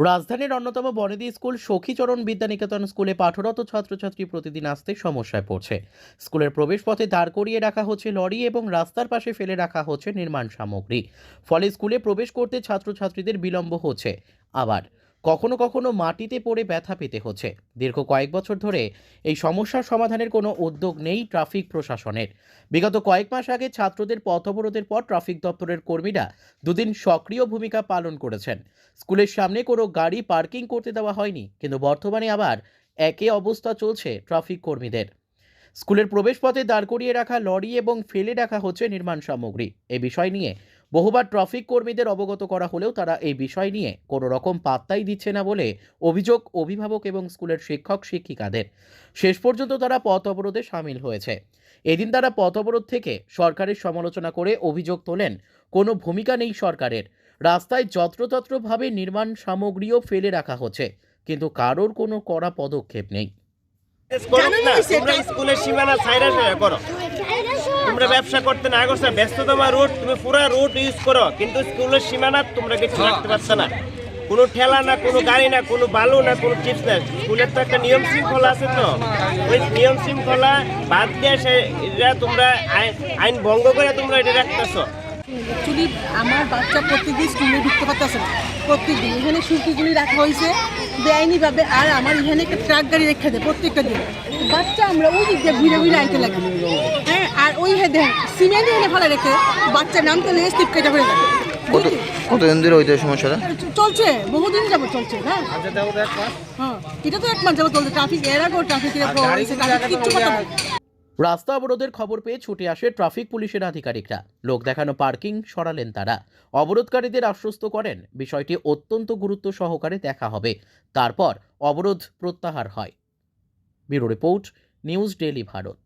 রাজধানীর অন্যতম বনেদি স্কুল সখীচরণ বিদ্যানিকেতন স্কুলে পাঠরত ছাত্রছাত্রী প্রতিদিন আসতে সমস্যায় পড়ছে। স্কুলের প্রবেশপথে দাঁড় করিয়ে রাখা হচ্ছে লরি এবং রাস্তার পাশে ফেলে রাখা হচ্ছে নির্মাণ সামগ্রী। ফলে স্কুলে প্রবেশ করতে ছাত্রছাত্রীদের বিলম্ব হচ্ছে। আবার কখনো কখনো মাটিতে পড়ে ব্যথা পেতে হচ্ছে। দীর্ঘ কয়েক বছর ধরে এই সমস্যার সমাধানের কোনো উদ্যোগ নেই ট্রাফিক প্রশাসনের। বিগত কয়েক মাস আগে ছাত্রদের পথ অবরোধের পর ট্রাফিক দপ্তরের কর্মীরা দুদিন সক্রিয় ভূমিকা পালন করেছেন। স্কুলের সামনে কোনো গাড়ি পার্কিং করতে দেওয়া হয়নি, কিন্তু বর্তমানে আবার একে অবস্থা চলছে ট্রাফিক কর্মীদের। স্কুলের প্রবেশপথে দাঁড় করিয়ে রাখা লরি এবং ফেলে রাখা হচ্ছে নির্মাণ সামগ্রী। এ বিষয় নিয়ে বহুবার ট্রাফিক কর্মীদের অবগত করা হলেও তারা এই বিষয় নিয়ে কোনো রকম পাত্তাই দিচ্ছে না বলে অভিযোগ অভিভাবক এবং স্কুলের শিক্ষক শিক্ষিকাদের। শেষ পর্যন্ত তারা পথ অবরোধে সামিল হয়েছে। এদিন তারা পথ অবরোধ থেকে সরকারের সমালোচনা করে অভিযোগ তোলেন কোনো ভূমিকা নেই সরকারের। রাস্তায় যত্রতত্রভাবে নির্মাণ সামগ্রীও ফেলে রাখা হচ্ছে কিন্তু কারোর কোনো কড়া পদক্ষেপ নেই। স্কুলের সীমানা সাইরা করো। তোমরা ব্যবসা করতে না করছ ব্যস্ততম রোড তুমি পুরো রোড ইউজ করো কিন্তু স্কুলের সীমানা তোমরা কিছু রাখতে পারছ না। কোনো ঠেলা না কোনো গাড়ি না কোনো বালু না কোনো চিপস না। স্কুলের তো একটা নিয়ম শৃঙ্খলা আছে তো। ওই নিয়ম শৃঙ্খলা বাদ দিয়ে সে এটা তোমরা আইন- আইন ভঙ্গ করে তোমরা এটা রাখতেছো। অ্যাকচুয়ালি আমার বাচ্চা প্রত্যেকদিন স্কুলে ঢুকতে পারতেছে না। প্রত্যেকদিন এখানে সুরকিগুলি রাখা হয়েছে বেআইনিভাবে আর আমার এখানে একটা ট্রাক গাড়ি রেখে দেয় প্রত্যেকটা দিন। বাচ্চা আমরা ওই দিক দিয়ে ঘুরে ঘুরে আইতে লাগি। হ্যাঁ? আর ওই সিমেন্ট এখানে ফেলা রেখে বাচ্চা নামতে লেগে স্লিপ কেটে হয়ে যাবে। কত কতদিন ধরে হইতে সমস্যাটা চলছে বহুদিন যাব চলছে হ্যাঁ হ্যাঁ এটা তো এক মাস যাব চলছে ট্রাফিক এর আগেও ট্রাফিকের কিচ্ছু কথা রাস্তা অবরোধের খবর পেয়ে ছুটে আসে ট্রাফিক পুলিশের আধিকারিকরা। লোক দেখানো পার্কিং সরালেন তারা। অবরোধকারীদের আশ্বস্ত করেন বিষয়টি অত্যন্ত গুরুত্ব সহকারে দেখা হবে। তারপর অবরোধ প্রত্যাহার হয়। Bureau report news daily Bharat.